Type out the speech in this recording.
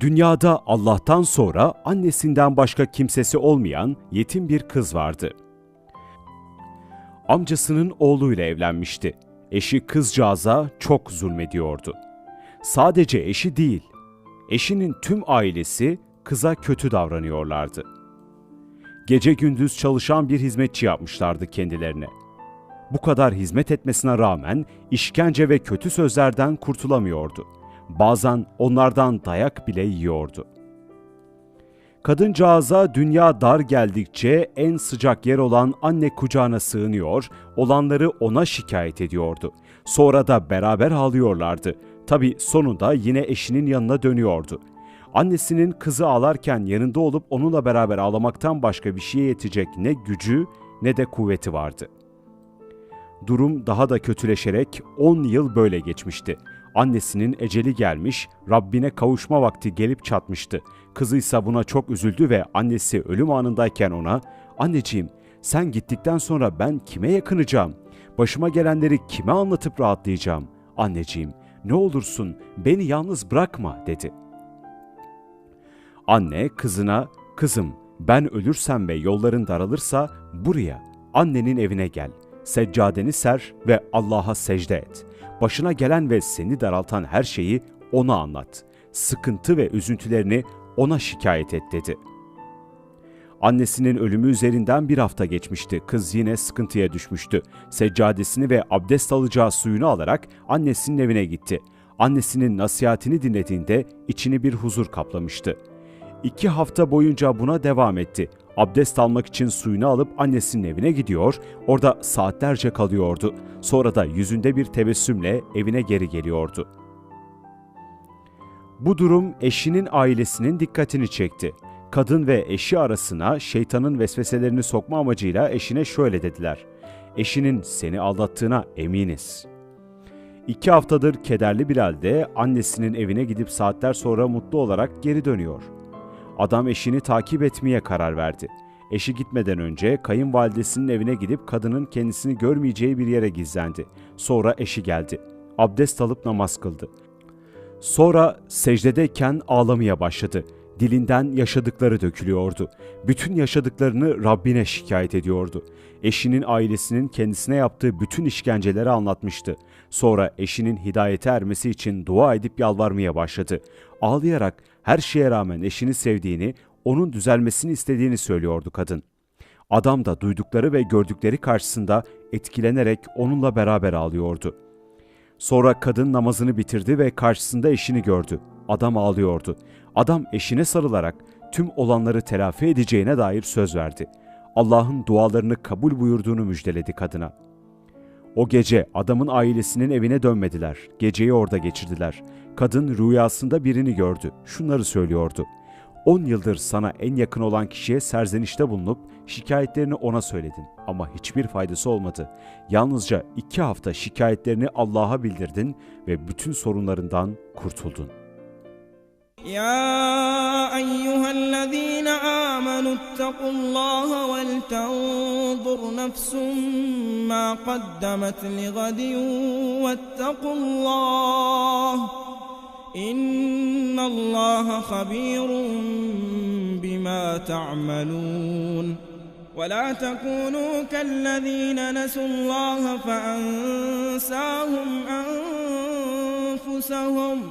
Dünyada Allah'tan sonra annesinden başka kimsesi olmayan yetim bir kız vardı. Amcasının oğluyla evlenmişti. Eşi kızcağıza çok zulmediyordu. Sadece eşi değil, eşinin tüm ailesi kıza kötü davranıyorlardı. Gece gündüz çalışan bir hizmetçi yapmışlardı kendilerine. Bu kadar hizmet etmesine rağmen işkence ve kötü sözlerden kurtulamıyordu. Bazen onlardan dayak bile yiyordu. Kadıncağıza dünya dar geldikçe en sıcak yer olan anne kucağına sığınıyor, olanları ona şikayet ediyordu. Sonra da beraber ağlıyorlardı. Tabi sonunda yine eşinin yanına dönüyordu. Annesinin kızı ağlarken yanında olup onunla beraber ağlamaktan başka bir şeye yetecek ne gücü ne de kuvveti vardı. Durum daha da kötüleşerek 10 yıl böyle geçmişti. Annesinin eceli gelmiş, Rabbine kavuşma vakti gelip çatmıştı. Kızı ise buna çok üzüldü ve annesi ölüm anındayken ona, "Anneciğim, sen gittikten sonra ben kime yakınacağım? Başıma gelenleri kime anlatıp rahatlayacağım? Anneciğim, ne olursun beni yalnız bırakma." dedi. Anne kızına, "Kızım, ben ölürsem ve yolların daralırsa buraya, annenin evine gel. Seccadeni ser ve Allah'a secde et. Başına gelen ve seni daraltan her şeyi ona anlat. Sıkıntı ve üzüntülerini ona şikayet et dedi. Annesinin ölümü üzerinden bir hafta geçmişti. Kız yine sıkıntıya düşmüştü. Seccadesini ve abdest alacağı suyunu alarak annesinin evine gitti. Annesinin nasihatini dinlediğinde içini bir huzur kaplamıştı. İki hafta boyunca buna devam etti. Abdest almak için suyunu alıp annesinin evine gidiyor, orada saatlerce kalıyordu. Sonra da yüzünde bir tebessümle evine geri geliyordu. Bu durum eşinin ailesinin dikkatini çekti. Kadın ve eşi arasına şeytanın vesveselerini sokma amacıyla eşine şöyle dediler. Eşinin seni aldattığına eminiz. İki haftadır kederli bir halde annesinin evine gidip saatler sonra mutlu olarak geri dönüyor. Adam eşini takip etmeye karar verdi. Eşi gitmeden önce kayınvalidesinin evine gidip kadının kendisini görmeyeceği bir yere gizlendi. Sonra eşi geldi. Abdest alıp namaz kıldı. Sonra secdedeyken ağlamaya başladı. Dilinden yaşadıkları dökülüyordu. Bütün yaşadıklarını Rabbine şikayet ediyordu. Eşinin ailesinin kendisine yaptığı bütün işkenceleri anlatmıştı. Sonra eşinin hidayete ermesi için dua edip yalvarmaya başladı. Ağlayarak her şeye rağmen eşini sevdiğini, onun düzelmesini istediğini söylüyordu kadın. Adam da duydukları ve gördükleri karşısında etkilenerek onunla beraber ağlıyordu. Sonra kadın namazını bitirdi ve karşısında eşini gördü. Adam ağlıyordu. Adam eşine sarılarak tüm olanları telafi edeceğine dair söz verdi. Allah'ın dualarını kabul buyurduğunu müjdeledi kadına. O gece adamın ailesinin evine dönmediler. Geceyi orada geçirdiler. Kadın rüyasında birini gördü. Şunları söylüyordu. 10 yıldır sana en yakın olan kişiye serzenişte bulunup şikayetlerini ona söyledin ama hiçbir faydası olmadı. Yalnızca iki hafta şikayetlerini Allah'a bildirdin ve bütün sorunlarından kurtuldun. يا أيها الذين آمنوا اتقوا الله ولتنظر نفس ما قدمت لغد واتقوا الله إن الله خبير بما تعملون ولا تكونوا كالذين نسوا الله فأنساهم أنفسهم